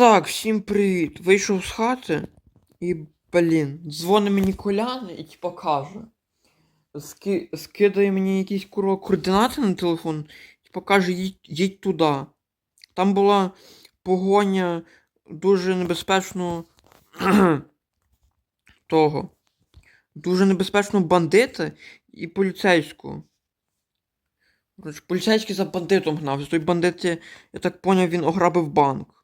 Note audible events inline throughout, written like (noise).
Так, всім привіт. Вийшов з хати і, блін, дзвонить мені Колян і типа каже. Ски... Скидає мені якісь курва координати на телефон, типа каже, їдь, їдь туди. Там була погоня дуже небезпечного (clears throat) того. Дуже небезпечного бандита і поліцейського. Поліцейський за бандитом гнався. Той бандит, я так поняв, він ограбив банк.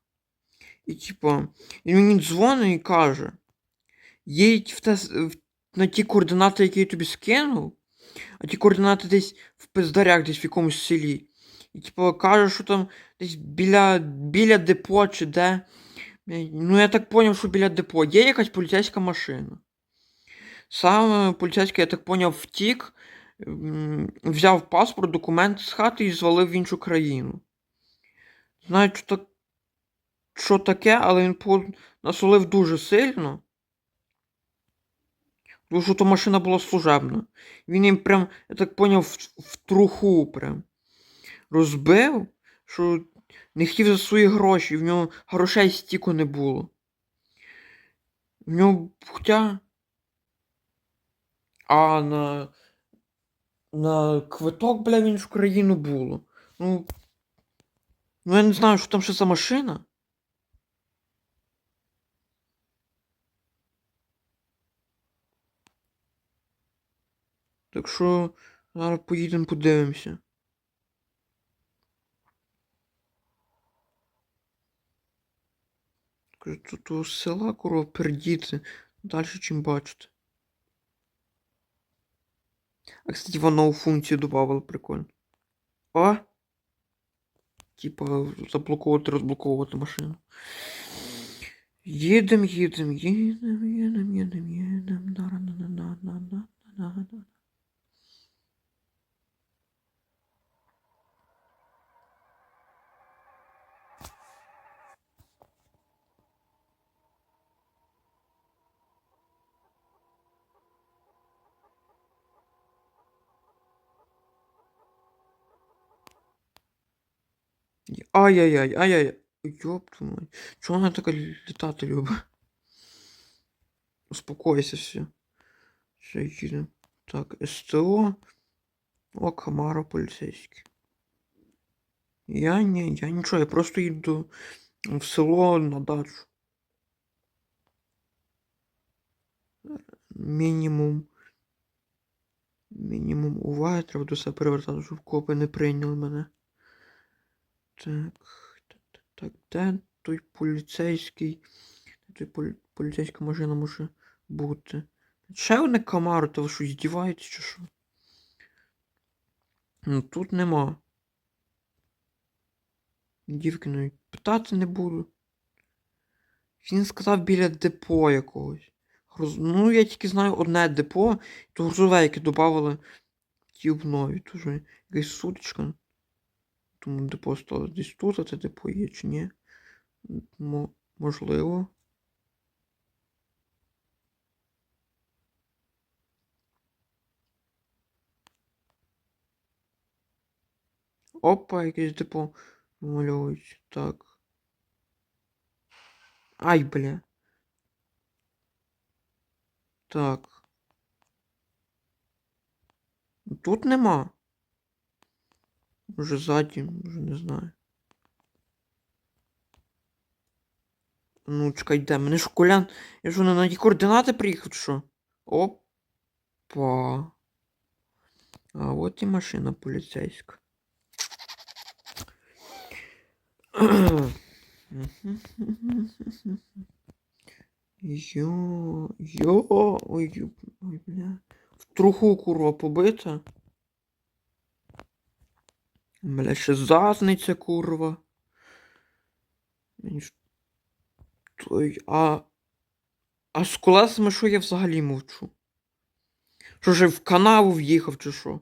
І типа, він мені дзвонить і каже: їдь в те, на ті координати, які я тобі скинув, а ті координати десь в пиздарях, десь в якомусь селі. І типа каже, що там десь біля, біля депо чи де. Ну, я так поняв, що біля депо є якась поліцейська машина. Саме поліцейський, я так поняв, втік, взяв паспорт, документи з хати і звалив в іншу країну. Знаю, що так що таке, але він насолив дуже сильно. Тому що то машина була служебна. Він їм прям, я так поняв, в, в труху прям розбив, що не хотів за свої гроші, в нього грошей стільки не було. В нього, хоча. А на. На квиток, бля, в іншу країну було. Ну. Ну я не знаю, що там ще за машина. Так що зараз поїдемо подивимося. Тут у села курва пердіти. Далі чим бачите. А кстати, вон нову функцію добавили, прикольно. О! Типа заблоковувати, розблоковувати машину. Їдем, їдем, їдем, їдем, їдем, їдем. Ай-яй-яй, ай-яй-яй. Йоп мать. Чого она такая літати люба? Успокойся все. Все, їдемо. Так, СТО. О, Камаро поліцейський. Я не, я ничего, я просто иду в село на дачу. Мінімум. Мінімум уваги, треба до себе перевертати, щоб копи не прийняли мене. Так, так, так, де той поліцейський? Де той полі... поліцейська машина може бути? Ще одне камару, то ви що, здіваєтесь чи що? Ну тут нема. Дівки навіть питати не буду. Він сказав біля депо якогось. Груз... Ну, я тільки знаю одне депо, то грузове, яке додавали ті обнові. Тоже якась сутичка. Тому депо стало десь тут, а це депо є чи ні? Мо... Можливо. Опа, якесь депо намальовують. Так. Ай, бля. Так. Тут нема. Може ззаді, може не знаю. Ну, чекай, де? Мене ж колян. Я ж на ті координати приїхав, що? Опа. А от і машина поліцейська. Йо, йо, ой, ой, бля. В труху курва побита. Бля, ще задниця, курва. Той, а. А з колесами що я взагалі мовчу? Що ж в канаву в'їхав, чи що?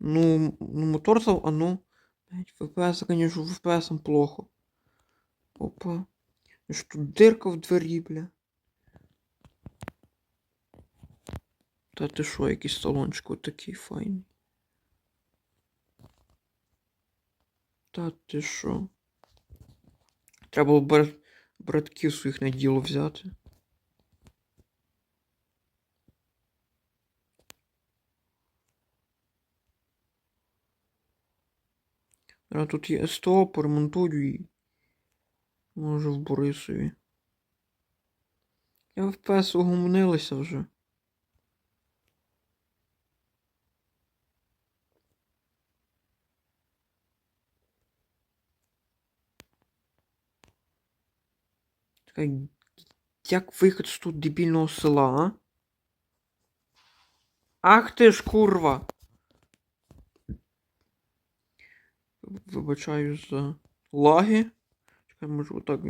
Ну, ну мотор зав, а ну. ФПС, конечно, ФПС плохо. Опа. Що тут дирка в двері, бля. Та ти що, якийсь салончик отакий файний. Та ти що? Треба брат... братків своїх на діло взяти. А тут є СТО, поремонтую і. Може в Борисові. Я в ПС угомонилися вже. Як вихід з тут дебільного села, а? Ах ти ж курва! Вибачаю за лаги. Чекай, може отак.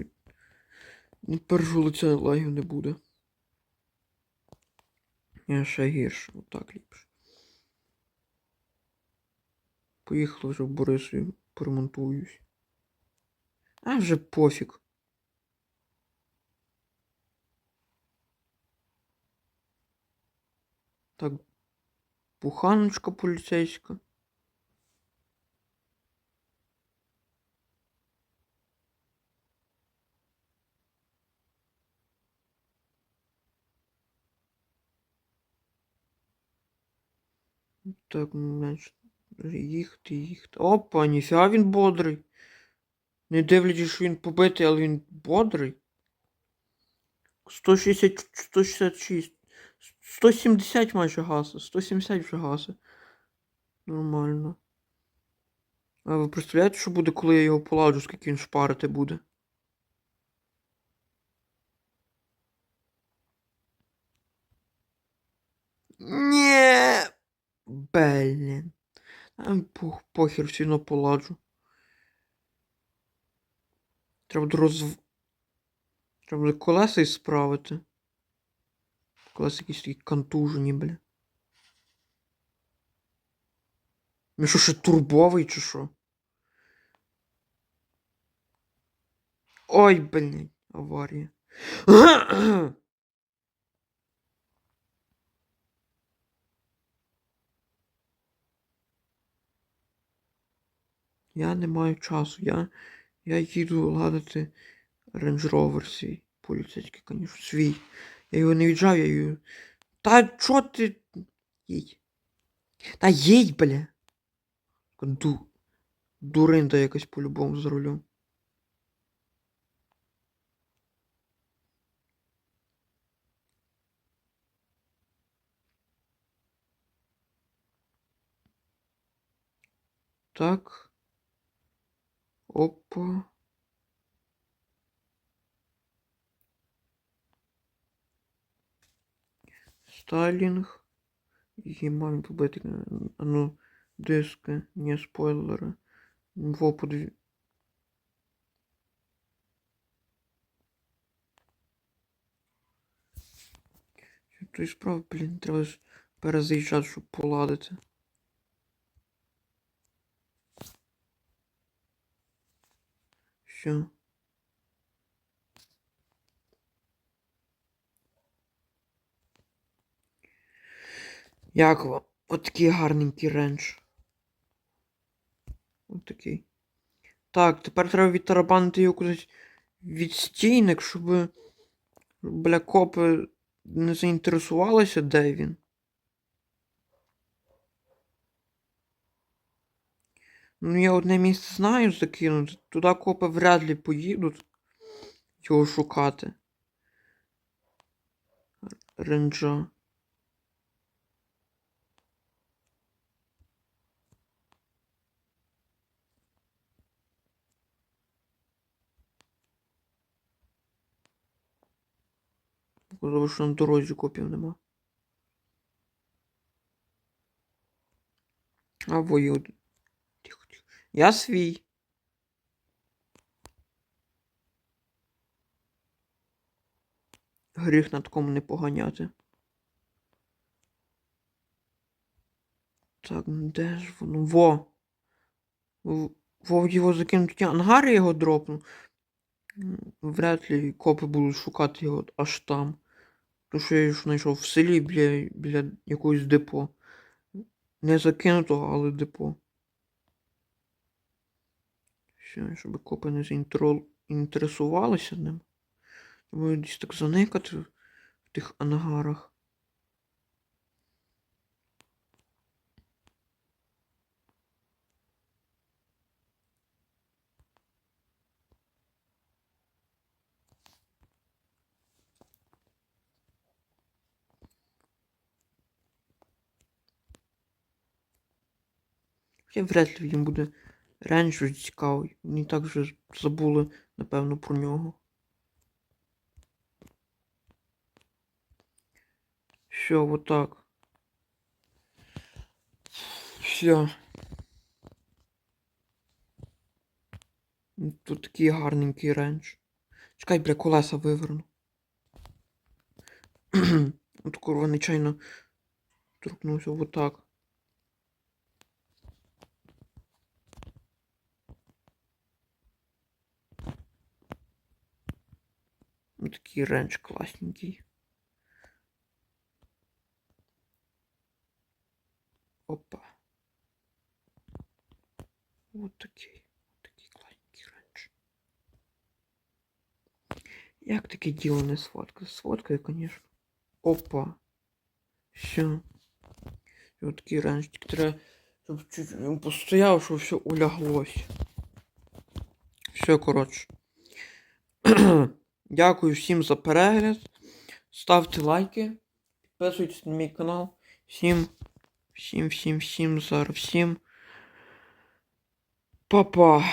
Від першого лиця лагів не буде. Я ще гірше, отак ліпше. Поїхали вже в Борисові, поремонтуюсь. А вже пофіг. Так, буханочка поліцейська. Так, ну, значить, їхати, їхати. Опа, ніфіга він бодрий. Не дивлячись, що він побитий, але він бодрий. 160, 166. 170 майже гаси. 170 вже гаси. Нормально. А ви представляєте, що буде, коли я його поладжу, скільки він шпарити буде? Ні. Блін. Пох, похер, все одно поладжу. Треба розв... Треба буде колеса і справити. Колеса якісь такі контужені, бля. Він що, ще турбовий чи що? Ой, блін, аварія. Я не маю часу. Я, я їду ладити Rover свій. Поліцейський, звісно, свій. Я його не віджав, я його. Та чо ти. Їдь. Та їдь, бля. Ду... Дуринда якась по-любому за рулем. Так. Опа. Її маємо побити. Ну, диски, не спойлери. Во подві... Той справ, блін, треба ж перезаїжджати, щоб поладити. Що? Як вам? От такий гарненький ренч. От такий. Так, тепер треба відтарабанити його кудись від стійник, щоб бля копи не заінтересувалися, де він. Ну, я одне місце знаю закинути. Туди копи вряд ли поїдуть його шукати. Ренджа. Показало, що на дорозі копів нема. А вою. Тихо, тихо. Я свій. Гріх на такому не поганяти. Так, ну де ж воно? Во! В- Во його закинуть ангари його дропну. Вряд ли копи будуть шукати його аж там. То що я його знайшов в селі біля, біля якогось депо. Не закинутого, але депо. Все, щоб копи не заінтересувалися ним. Треба десь так заникати в тих ангарах. Хоча вряд ли їм буде реально цікавий. Вони так вже забули, напевно, про нього. Все, вот так. Все. Тут такий гарненький ренч. Чекай, бля, колеса виверну. (clears throat) От курва нечайно торкнувся вот Ну, такий ренч класненький. Опа. Вот такий. Такий класненький ренч. Як таке діло не сфоткати? Сфоткаю, конечно. Опа. Все. І от такий ренч. Тільки треба, щоб чуть він постояв, щоб все уляглось. Все, коротше. (clears throat) Дякую всім за перегляд. Ставте лайки. Підписуйтесь на мій канал. Всім, всім, всім, всім, зараз всім. Па-па.